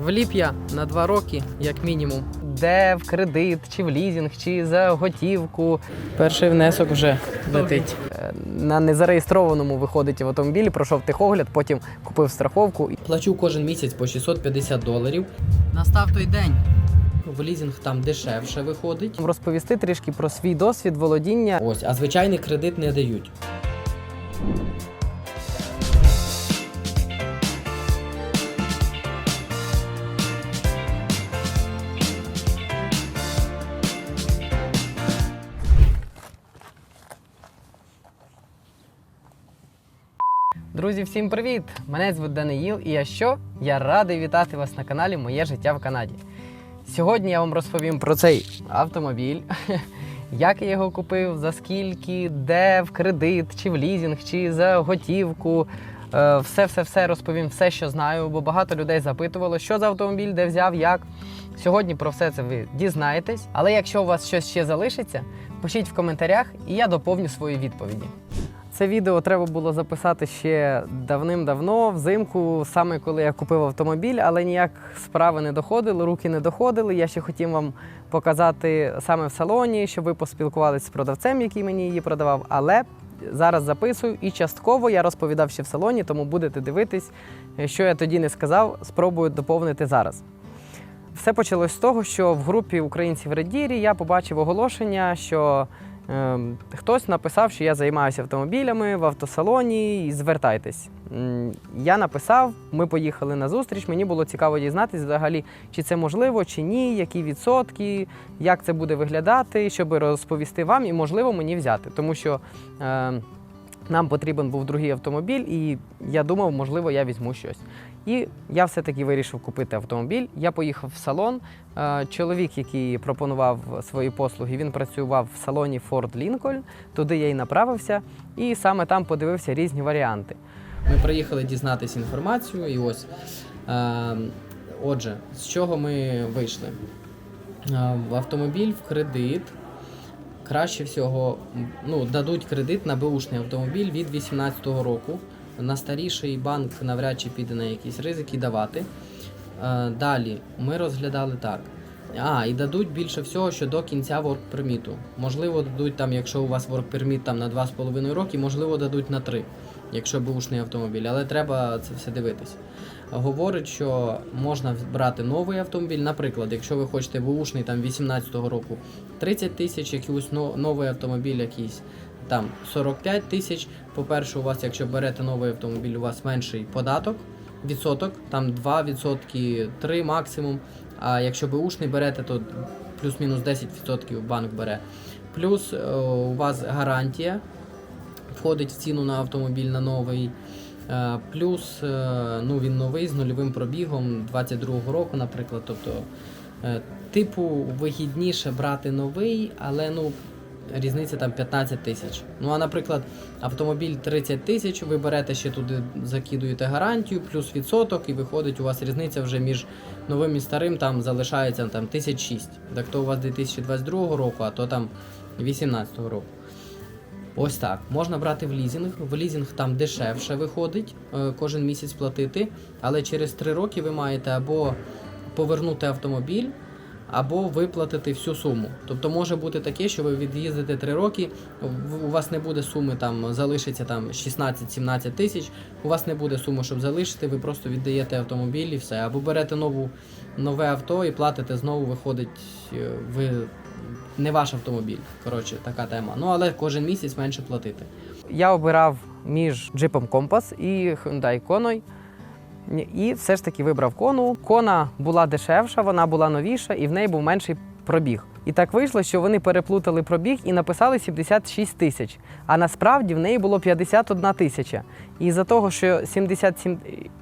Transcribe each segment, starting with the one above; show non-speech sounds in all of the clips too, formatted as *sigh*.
Вліп я на два роки, як мінімум. Де в кредит, чи в лізінг, чи за готівку. Перший внесок вже летить. Е, На незареєстрованому виходить в автомобілі, пройшов техогляд, потім купив страховку. Плачу кожен місяць по 650 доларів. Настав той день. В лізінг там дешевше виходить. Розповісти трішки про свій досвід володіння. Ось, а звичайний кредит не дають. Друзі, всім привіт! Мене звуть Даниїл, і я що? Я радий вітати вас на каналі Моє життя в Канаді. Сьогодні я вам розповім про цей автомобіль, *laughs* як я його купив, за скільки, де в кредит, чи в лізінг, чи за готівку. Е, Все-все-все розповім, все, що знаю, бо багато людей запитувало, що за автомобіль, де взяв, як. Сьогодні про все це ви дізнаєтесь. Але якщо у вас щось ще залишиться, пишіть в коментарях, і я доповню свої відповіді. Це відео треба було записати ще давним-давно, взимку, саме коли я купив автомобіль, але ніяк справи не доходили, руки не доходили. Я ще хотів вам показати саме в салоні, щоб ви поспілкувалися з продавцем, який мені її продавав. Але зараз записую і частково я розповідав ще в салоні, тому будете дивитись, що я тоді не сказав, спробую доповнити зараз. Все почалось з того, що в групі українців Редірі я побачив оголошення, що хтось написав, що я займаюся автомобілями в автосалоні і звертайтесь. Я написав, ми поїхали на зустріч. Мені було цікаво дізнатися взагалі, чи це можливо, чи ні, які відсотки, як це буде виглядати, щоб розповісти вам і можливо мені взяти. Тому що е, нам потрібен був другий автомобіль, і я думав, можливо, я візьму щось. І я все-таки вирішив купити автомобіль. Я поїхав в салон. Е, Чоловік, який пропонував свої послуги, він працював в салоні Ford Lincoln. Туди я й направився, і саме там подивився різні варіанти. Ми приїхали дізнатися інформацію, і ось е, отже, з чого ми вийшли? Е, В автомобіль в кредит. Краще всього ну, дадуть кредит на беушний автомобіль від 2018 року. На старіший банк навряд чи піде на якісь ризики давати. Е, Далі ми розглядали так. А, і дадуть більше всього, що до кінця permit. Можливо, дадуть там, якщо у вас permit там на 2,5 роки, можливо, дадуть на 3, якщо бушний автомобіль, але треба це все дивитись. Говорить, що можна брати новий автомобіль. Наприклад, якщо ви хочете бушний там 18-го року 30 тисяч, якийсь новий автомобіль якийсь там 45 тисяч. По-перше, у вас, якщо берете новий автомобіль, у вас менший податок, відсоток, там 2 відсотки, 3 максимум. А якщо беушний берете, то плюс-мінус 10% банк бере. Плюс е, у вас гарантія входить в ціну на автомобіль на новий. Е, Плюс е, ну, він новий з нульовим пробігом 22-го року, наприклад. Тобто, типу, вигідніше брати новий, але ну, різниця там 15 тисяч. Ну а наприклад, автомобіль 30 тисяч, ви берете ще туди, закидуєте гарантію, плюс відсоток, і виходить, у вас різниця вже між новим і старим там залишається там 1006. Так то у вас 2022 року, а то там 2018 року. Ось так. Можна брати в лізинг. В лізинг там дешевше виходить, е, кожен місяць платити, але через 3 роки ви маєте або повернути автомобіль, або виплатити всю суму. Тобто може бути таке, що ви від'їздите 3 роки, у вас не буде суми, там залишиться там 16-17 тисяч, у вас не буде суми, щоб залишити, ви просто віддаєте автомобіль і все. Або берете нову, нове авто і платите знову, виходить, е, ви не ваш автомобіль. Коротше, така тема. Ну але кожен місяць менше платити. Я обирав між джипом Компас і Hyundai Kona. І все ж таки вибрав кону. Кона була дешевша, вона була новіша і в неї був менший пробіг. І так вийшло, що вони переплутали пробіг і написали 76 тисяч. А насправді в неї було 51 тисяча. І за того, що 77,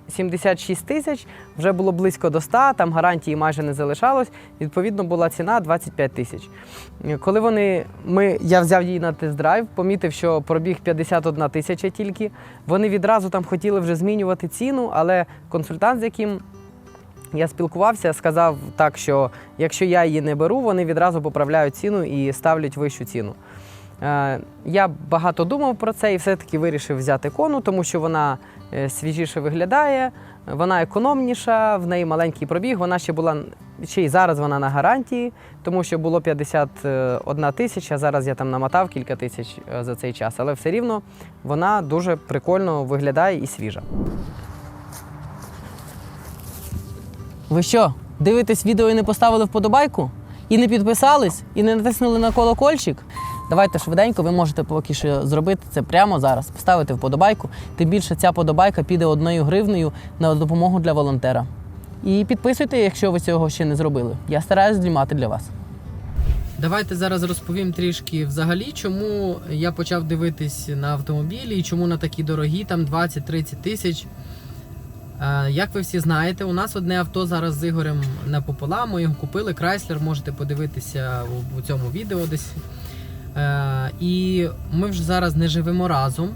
76 тисяч вже було близько до 100, там гарантії майже не залишалось. Відповідно, була ціна 25 тисяч. Коли вони, ми, я взяв її на тест-драйв, помітив, що пробіг 51 тисяча тільки. Вони відразу там хотіли вже змінювати ціну, але консультант, з яким я спілкувався, сказав так, що якщо я її не беру, вони відразу поправляють ціну і ставлять вищу ціну. Е, Я багато думав про це і все-таки вирішив взяти кону, тому що вона е, свіжіше виглядає, вона економніша, в неї маленький пробіг. Вона ще була ще й зараз вона на гарантії, тому що було 51 тисяча. Зараз я там намотав кілька тисяч е, за цей час, але все рівно вона дуже прикольно виглядає і свіжа. Ви що, дивитесь відео і не поставили вподобайку? І не підписались, і не натиснули на колокольчик? Давайте швиденько, ви можете поки що зробити це прямо зараз, поставити вподобайку. Тим більше ця подобайка піде одною гривнею на допомогу для волонтера. І підписуйте, якщо ви цього ще не зробили. Я стараюсь знімати для вас. Давайте зараз розповім трішки взагалі, чому я почав дивитись на автомобілі і чому на такі дорогі, там 20-30 тисяч. Е, Як ви всі знаєте, у нас одне авто зараз з Ігорем напополам. Ми його купили. Крайслер, можете подивитися у, цьому відео десь. Е, І ми вже зараз не живемо разом.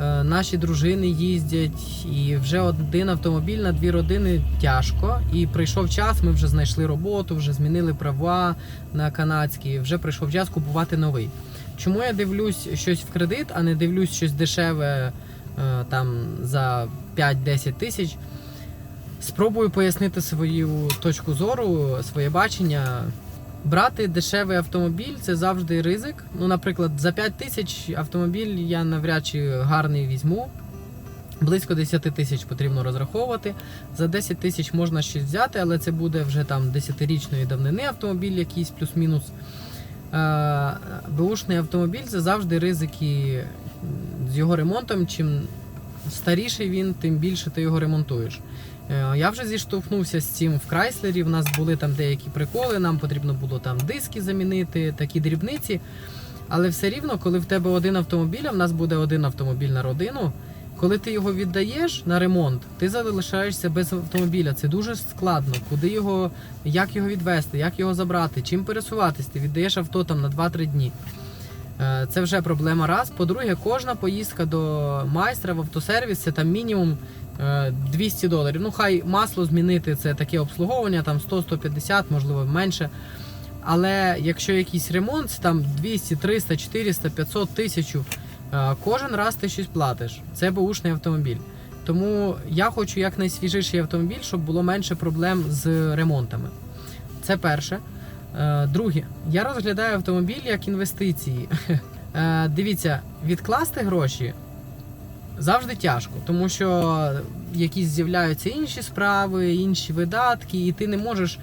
Е, Наші дружини їздять, і вже один автомобіль на дві родини тяжко. І прийшов час, ми вже знайшли роботу, вже змінили права на канадські. Вже прийшов час купувати новий. Чому я дивлюсь щось в кредит, а не дивлюсь щось дешеве там за 5-10 тисяч? Спробую пояснити свою точку зору, своє бачення. Брати дешевий автомобіль це завжди ризик. Ну, наприклад, за 5 тисяч автомобіль я навряд чи гарний візьму. Близько 10 тисяч потрібно розраховувати. За 10 тисяч можна щось взяти, але це буде вже там 10-річної давнини автомобіль, якийсь плюс-мінус. Е, Бушний автомобіль це завжди ризики з його ремонтом. Чим старіший він, тим більше ти його ремонтуєш. Е, Я вже зіштовхнувся з цим в Крайслері. В нас були там деякі приколи, нам потрібно було там диски замінити, такі дрібниці. Але все рівно, коли в тебе один автомобіль, а в нас буде один автомобіль на родину. Коли ти його віддаєш на ремонт, ти залишаєшся без автомобіля. Це дуже складно. Куди його, як його відвести, як його забрати, чим пересуватись. Ти віддаєш авто там на 2-3 дні. Е, Це вже проблема раз. По-друге, кожна поїздка до майстра в автосервіс це там мінімум е, 200 доларів. Ну, хай масло змінити це таке обслуговування, там 100-150, можливо, менше. Але якщо якийсь ремонт, це там 200, 300, 400, 500, 1000, е, кожен раз ти щось платиш. Це бушний автомобіль. Тому я хочу якнайсвіжіший автомобіль, щоб було менше проблем з ремонтами. Це перше. Е, Друге, я розглядаю автомобіль як інвестиції. *laughs* Е, Дивіться, відкласти гроші завжди тяжко, тому що якісь з'являються інші справи, інші видатки, і ти не можеш.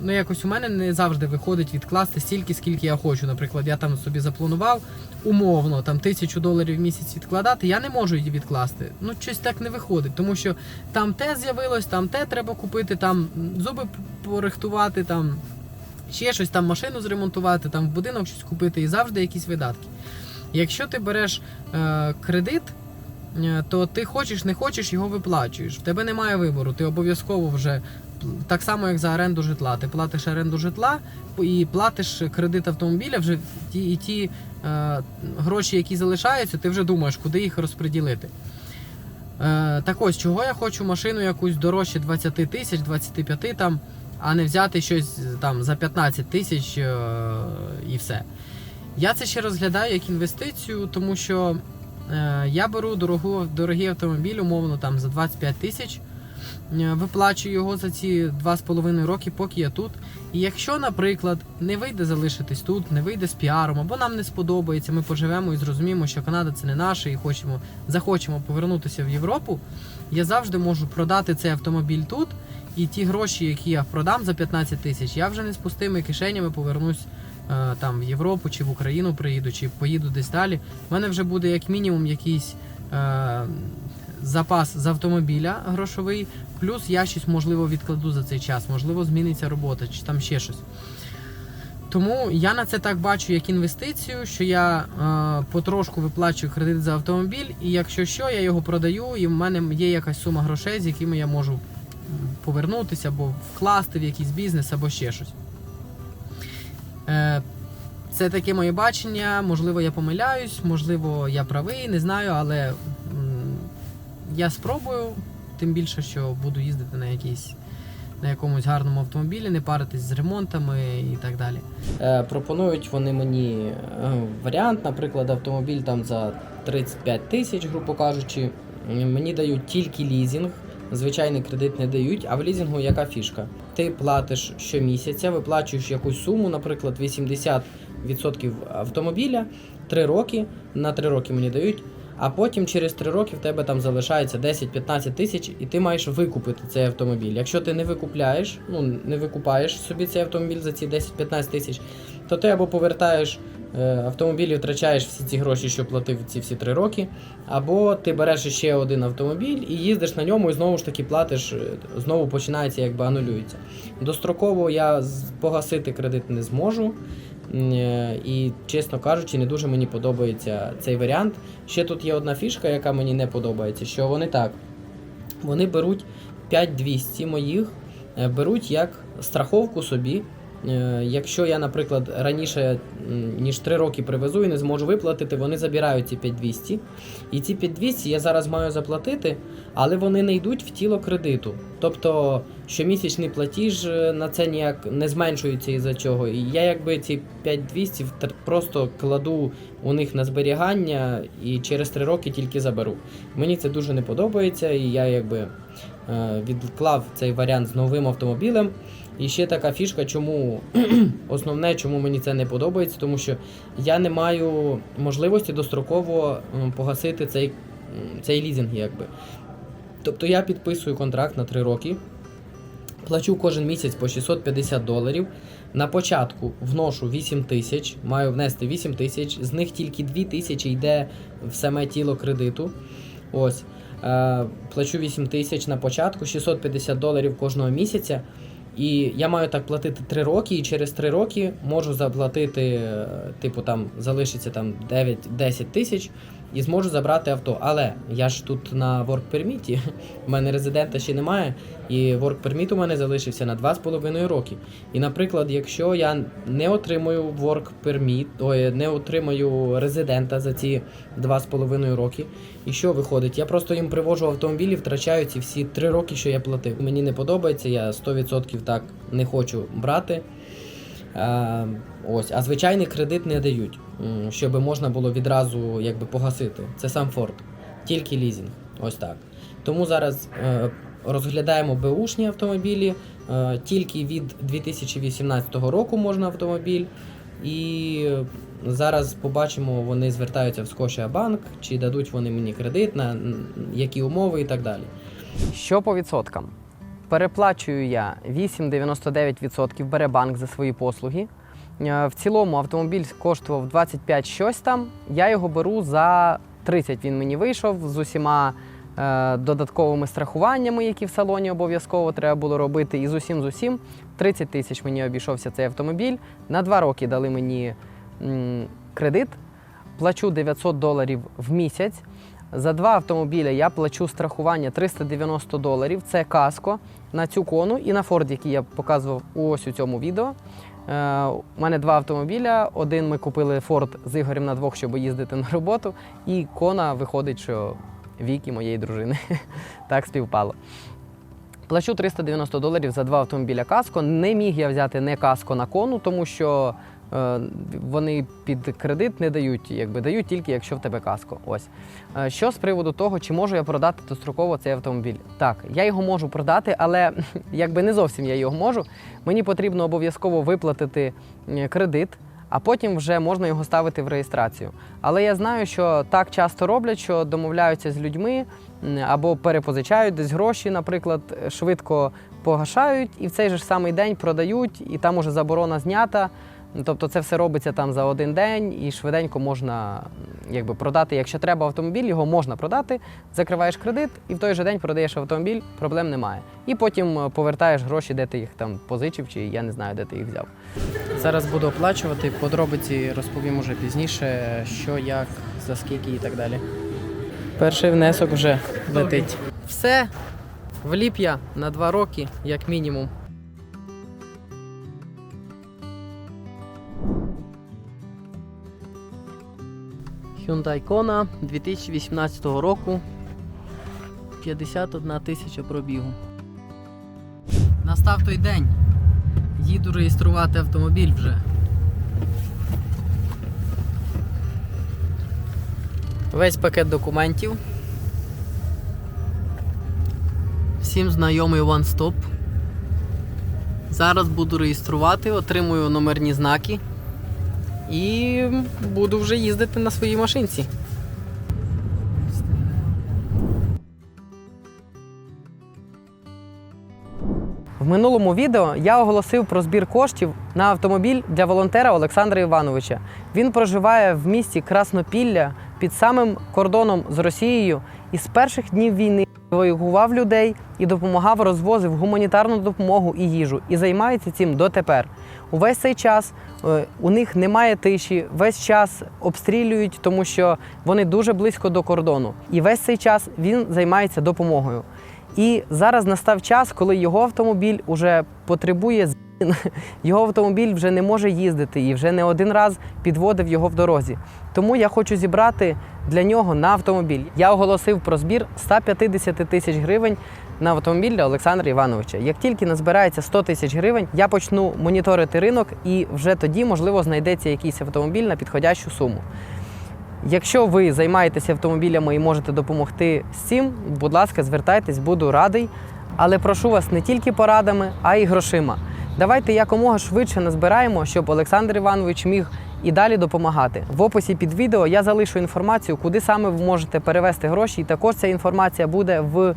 Ну, якось у мене не завжди виходить відкласти стільки, скільки я хочу. Наприклад, я там собі запланував умовно там тисячу доларів в місяць відкладати. Я не можу її відкласти. Ну, щось так не виходить, тому що там те з'явилось, там те треба купити, там зуби порихтувати, там ще щось, там машину зремонтувати, там в будинок щось купити, і завжди якісь видатки. Якщо ти береш е, кредит, е, то ти хочеш, не хочеш, його виплачуєш. В тебе немає вибору. Ти обов'язково вже так само, як за оренду житла. Ти платиш оренду житла і платиш кредит автомобіля, вже і ті е, гроші, які залишаються, ти вже думаєш, куди їх розподілити. Е, так ось, чого я хочу машину якусь дорожче 20 тисяч, 25 там, а не взяти щось там за 15 тисяч е, і все. Я це ще розглядаю як інвестицію, тому що е, я беру дорогу, дорогий автомобіль, умовно там за 25 тисяч. е, Виплачую його за ці 2,5 роки, поки я тут. І якщо, наприклад, не вийде залишитись тут, не вийде з піаром, або нам не сподобається, ми поживемо і зрозуміємо, що Канада це не наше, і хочемо, захочемо повернутися в Європу, я завжди можу продати цей автомобіль тут. І ті гроші, які я продам за 15 тисяч, я вже не з пустими кишенями повернусь е, там в Європу чи в Україну приїду, чи поїду десь далі. У мене вже буде як мінімум якийсь е, запас з автомобіля грошовий, плюс я щось можливо відкладу за цей час, можливо, зміниться робота, чи там ще щось. Тому я на це так бачу як інвестицію, що я е, потрошку виплачую кредит за автомобіль, і якщо що, я його продаю, і в мене є якась сума грошей, з якими я можу повернутися або вкласти в якийсь бізнес, або ще щось. Е, це таке моє бачення. Можливо, я помиляюсь, можливо, я правий, не знаю, але я спробую, тим більше, що буду їздити на якійсь. На якомусь гарному автомобілі, не паритись з ремонтами і так далі. Е, пропонують вони мені е, варіант, наприклад, автомобіль там за 35 тисяч, грубо кажучи, мені дають тільки лізинг, звичайний кредит не дають. А в лізингу яка фішка? Ти платиш щомісяця, виплачуєш якусь суму, наприклад, 80% автомобіля, 3 роки. На 3 роки мені дають. А потім через 3 роки в тебе там залишається 10-15 тисяч, і ти маєш викупити цей автомобіль. Якщо ти не викупляєш, ну не викупаєш собі цей автомобіль за ці 10-15 тисяч, то ти або повертаєш е, автомобіль і втрачаєш всі ці гроші, що платив ці всі 3 роки, або ти береш ще один автомобіль і їздиш на ньому, і знову ж таки платиш, е, знову починається, якби анулюється. Достроково я погасити кредит не зможу. Е, І, чесно кажучи, не дуже мені подобається цей варіант. Ще тут є одна фішка, яка мені не подобається, що вони так. Вони беруть 5200 моїх, беруть як страховку собі. Е, Якщо я, наприклад, раніше ніж 3 роки привезу і не зможу виплатити, вони забирають ці 5200. І ці 5200 я зараз маю заплатити, але вони не йдуть в тіло кредиту. Тобто щомісячний платіж е, на це ніяк не зменшується із-за чого. І я якби ці 5200 просто кладу у них на зберігання і через 3 роки тільки заберу. Мені це дуже не подобається, і я якби е, відклав цей варіант з новим автомобілем. І ще така фішка, чому *clears throat* основне, чому мені це не подобається, тому що я не маю можливості достроково погасити цей, цей лізинг, якби. Тобто я підписую контракт на 3 роки, плачу кожен місяць по 650 доларів. На початку вношу 8 тисяч, маю внести 8 тисяч, з них тільки 2 тисячі йде в саме тіло кредиту. Ось. Е, плачу 8 тисяч на початку, 650 доларів кожного місяця. І я маю так платити 3 роки, і через 3 роки можу заплатити, е, типу, там залишиться там 9-10 тисяч і зможу забрати авто. Але я ж тут на work permit, *laughs* в мене резидента ще немає, і work permit у мене залишився на 2,5 роки. І, наприклад, якщо я не отримую work permit, ой, не отримаю резидента за ці 2,5 роки, і що виходить? Я просто їм привожу автомобіль і втрачаю ці всі 3 роки, що я платив. Мені не подобається, я 100% так не хочу брати. Ось, а звичайний кредит не дають, щоб можна було відразу якби, погасити. Це сам Форд, тільки лізінг. Ось так. Тому зараз е, розглядаємо беушні автомобілі. Е, тільки від 2018 року можна автомобіль. І зараз побачимо, вони звертаються в Scotiabank, чи дадуть вони мені кредит, на які умови і так далі. Що по відсоткам? Переплачую я 8,99% бере банк за свої послуги. Е, В цілому автомобіль коштував 25 щось там. Я його беру за 30. Він мені вийшов з усіма е, додатковими страхуваннями, які в салоні обов'язково треба було робити. І з усім з усім 30 тисяч мені обійшовся цей автомобіль. На два роки дали мені м, кредит. Плачу 900 доларів в місяць. За два автомобіля я плачу страхування 390 доларів. Це каско на цю кону і на Форд, який я показував ось у цьому відео. Е, у мене два автомобіля. Один ми купили Форд з Ігорем на двох, щоб їздити на роботу. І кона виходить, що віки моєї дружини. *laughs* так співпало. Плачу 390 доларів за два автомобіля каско. Не міг я взяти не каско на кону, тому що вони під кредит не дають, якби дають тільки якщо в тебе каско. Ось. Е, що з приводу того, чи можу я продати достроково цей автомобіль? Так, я його можу продати, але *laughs* якби не зовсім я його можу. Мені потрібно обов'язково виплатити е, кредит. А потім вже можна його ставити в реєстрацію. Але я знаю, що так часто роблять, що домовляються з людьми або перепозичають десь гроші, наприклад, швидко погашають і в цей же ж самий день продають, і там уже заборона знята. Тобто це все робиться там за один день і швиденько можна якби, продати. Якщо треба автомобіль, його можна продати, закриваєш кредит і в той же день продаєш автомобіль, проблем немає. І потім е, повертаєш гроші, де ти їх там позичив, чи я не знаю, де ти їх взяв. Зараз буду оплачувати, подробиці розповім уже пізніше, що, як, за скільки і так далі. Перший внесок вже летить. Все, вліп я на два роки, як мінімум. Hyundai Kona 2018 року. 51 тисяча пробігу. Настав той день. Їду реєструвати автомобіль вже. Весь пакет документів. Всім знайомий One Stop. Зараз буду реєструвати, отримую номерні знаки і буду вже їздити на своїй машинці. В минулому відео я оголосив про збір коштів на автомобіль для волонтера Олександра Івановича. Він проживає в місті Краснопілля під самим кордоном з Росією і з перших днів війни евакував людей і допомагав, розвозив гуманітарну допомогу і їжу, і займається цим дотепер. Увесь цей час е, у них немає тиші, весь час обстрілюють, тому що вони дуже близько до кордону. І весь цей час він займається допомогою. І зараз настав час, коли його автомобіль уже потребує змін. *laughs* Його автомобіль вже не може їздити і вже не один раз підводив його в дорозі. Тому я хочу зібрати для нього на автомобіль. Я оголосив про збір 150 тисяч гривень на автомобіль для Олександра Івановича. Як тільки назбирається 100 тисяч гривень, я почну моніторити ринок, і вже тоді, можливо, знайдеться якийсь автомобіль на підходящу суму. Якщо ви займаєтеся автомобілями і можете допомогти з цим, будь ласка, звертайтесь, буду радий. Але прошу вас не тільки порадами, а й грошима. Давайте якомога швидше назбираємо, щоб Олександр Іванович міг і далі допомагати. В описі під відео я залишу інформацію, куди саме ви можете перевести гроші, і також ця інформація буде в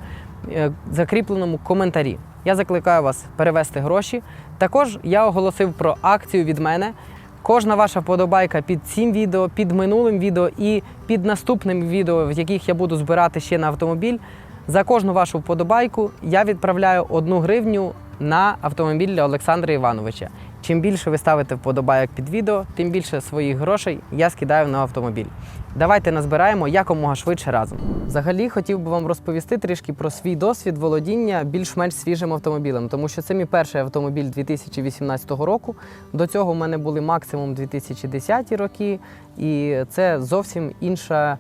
е, закріпленому коментарі. Я закликаю вас перевести гроші. Також я оголосив про акцію від мене. Кожна ваша вподобайка під цим відео, під минулим відео і під наступним відео, в яких я буду збирати ще на автомобіль. За кожну вашу вподобайку я відправляю одну гривню на автомобіль для Олександра Івановича. Чим більше ви ставите вподобайок під відео, тим більше своїх грошей я скидаю на автомобіль. Давайте назбираємо якомога швидше разом. Взагалі хотів би вам розповісти трішки про свій досвід володіння більш-менш свіжим автомобілем, тому що це мій перший автомобіль 2018 року. До цього в мене були максимум 2010 роки, і це зовсім інша.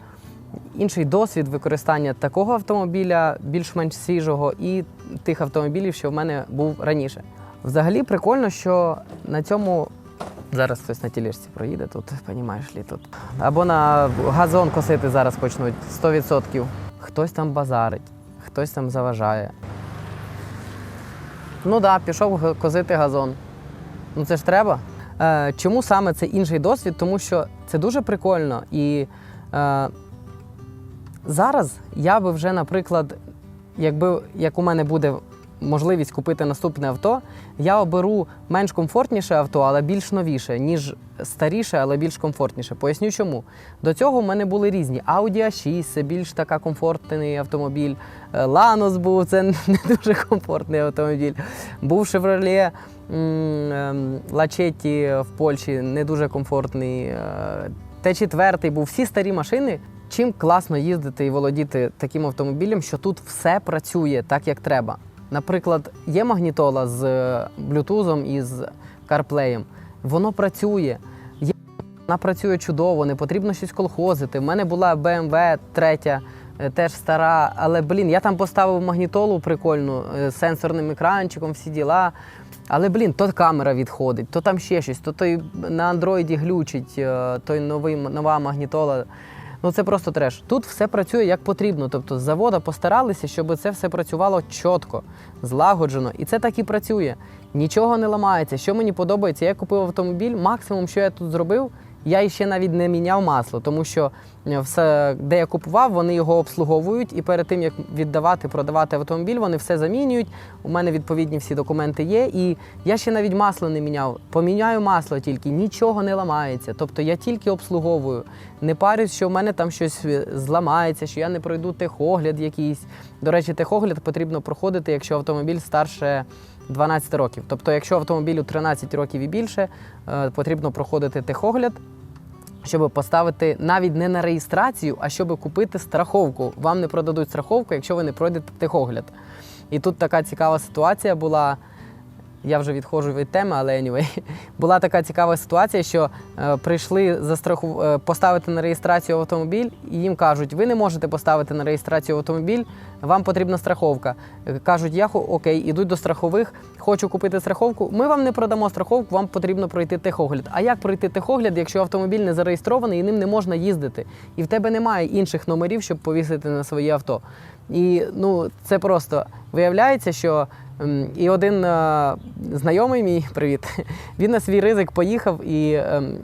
Інший досвід використання такого автомобіля, більш-менш свіжого, і тих автомобілів, що в мене був раніше. Взагалі прикольно, що на цьому зараз хтось на тілішці проїде тут, понімаєш лі тут. Або на газон косити зараз почнуть 100%. Хтось там базарить, хтось там заважає. Ну так, да, пішов косити газон. Ну це ж треба. Е, чому саме це інший досвід? Тому що це дуже прикольно. І е, зараз я би вже, наприклад, якби як у мене буде можливість купити наступне авто, я оберу менш комфортніше авто, але більш новіше, ніж старіше, але більш комфортніше. Поясню чому. До цього в мене були різні. Audi A6 це більш така комфортний автомобіль. Е, Lanos був це *laughs* не дуже комфортний автомобіль. Був Chevrolet м, ем, Lachetti в Польщі, не дуже комфортний. Е, Т4 був всі старі машини. Чим класно їздити і володіти таким автомобілем, що тут все працює так, як треба. Наприклад, є магнітола з е, блютузом і з CarPlay. Воно працює. Вона працює чудово, не потрібно щось колхозити. У мене була BMW третя, е, теж стара, але блін, я там поставив магнітолу прикольну е, з сенсорним екранчиком, всі діла. Але блін, то камера відходить, то там ще щось, то той на андроїді глючить, той новий нова магнітола. Ну це просто треш. Тут все працює як потрібно. Тобто з завода постаралися, щоб це все працювало чітко, злагоджено. І це так і працює. Нічого не ламається. Що мені подобається, я купив автомобіль. Максимум, що я тут зробив, я ще навіть не міняв масло, тому що е, все, де я купував, вони його обслуговують, і перед тим як віддавати, продавати автомобіль, вони все замінюють. У мене відповідні всі документи є. І я ще навіть масло не міняв. Поміняю масло тільки, нічого не ламається. Тобто я тільки обслуговую. Не парюсь, що в мене там щось е, зламається, що я не пройду техогляд якийсь. До речі, техогляд потрібно проходити, якщо автомобіль старше 12 років. Тобто, якщо автомобілю 13 років і більше, е, потрібно проходити техогляд щоб поставити навіть не на реєстрацію, а щоб купити страховку. Вам не продадуть страховку, якщо ви не пройдете техогляд. І тут така цікава ситуація була. Я вже відходжу від теми, але anyway. *laughs* Була така цікава ситуація, що е, прийшли застраху... е, поставити на реєстрацію автомобіль, і їм кажуть, ви не можете поставити на реєстрацію автомобіль, вам потрібна страховка. Е, Кажуть, я окей, ідуть до страхових, хочу купити страховку. Ми вам не продамо страховку, вам потрібно пройти техогляд. А як пройти техогляд, якщо автомобіль не зареєстрований і ним не можна їздити? І в тебе немає інших номерів, щоб повісити на своє авто. І ну, це просто виявляється, що і один е, знайомий мій, *laughs* привіт, він на свій ризик поїхав і ем,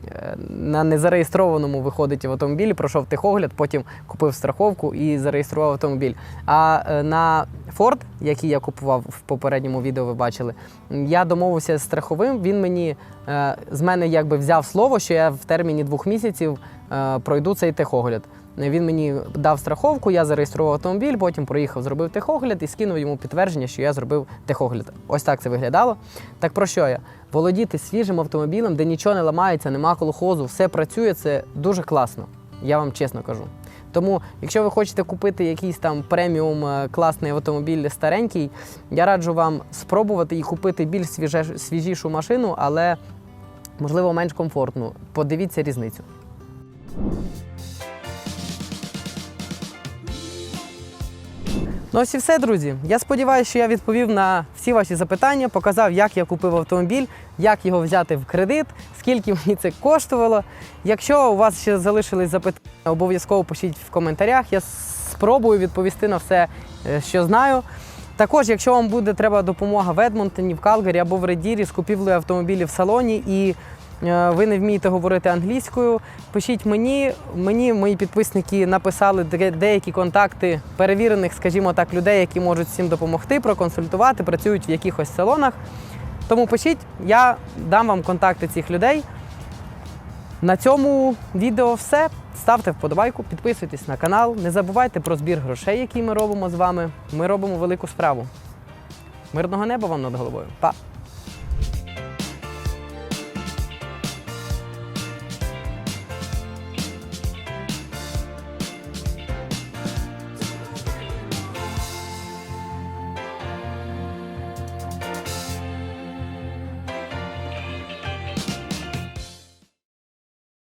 на незареєстрованому виходить в автомобілі, пройшов техогляд, потім купив страховку і зареєстрував автомобіль. А е, на Ford, який я купував в попередньому відео, ви бачили, я домовився з страховим. Він мені е, з мене якби взяв слово, що я в терміні двох місяців пройду цей техогляд. Він мені дав страховку, я зареєстрував автомобіль, потім проїхав, зробив техогляд і скинув йому підтвердження, що я зробив техогляд. Ось так це виглядало. Так про що я? Володіти свіжим автомобілем, де нічого не ламається, нема колхозу, все працює, це дуже класно. Я вам чесно кажу. Тому, якщо ви хочете купити якийсь там преміум е, класний автомобіль старенький, я раджу вам спробувати і купити більш свіже, свіжішу машину, але можливо менш комфортну. Подивіться різницю. Ну ось і все, друзі. Я сподіваюся, що я відповів на всі ваші запитання, показав, як я купив автомобіль, як його взяти в кредит, скільки мені це коштувало. Якщо у вас ще залишились запитання, обов'язково пишіть в коментарях. Я спробую відповісти на все, е, що знаю. Також, якщо вам буде треба допомога в Едмонтоні, в Калгарі або в Редірі з купівлею автомобілів в салоні і ви не вмієте говорити англійською, пишіть мені. Мені мої підписники написали деякі контакти перевірених, скажімо так, людей, які можуть всім допомогти, проконсультувати, працюють в якихось салонах. Тому пишіть, я дам вам контакти цих людей. На цьому відео все. Ставте вподобайку, підписуйтесь на канал. Не забувайте про збір грошей, який ми робимо з вами. Ми робимо велику справу. Мирного неба вам над головою. Па!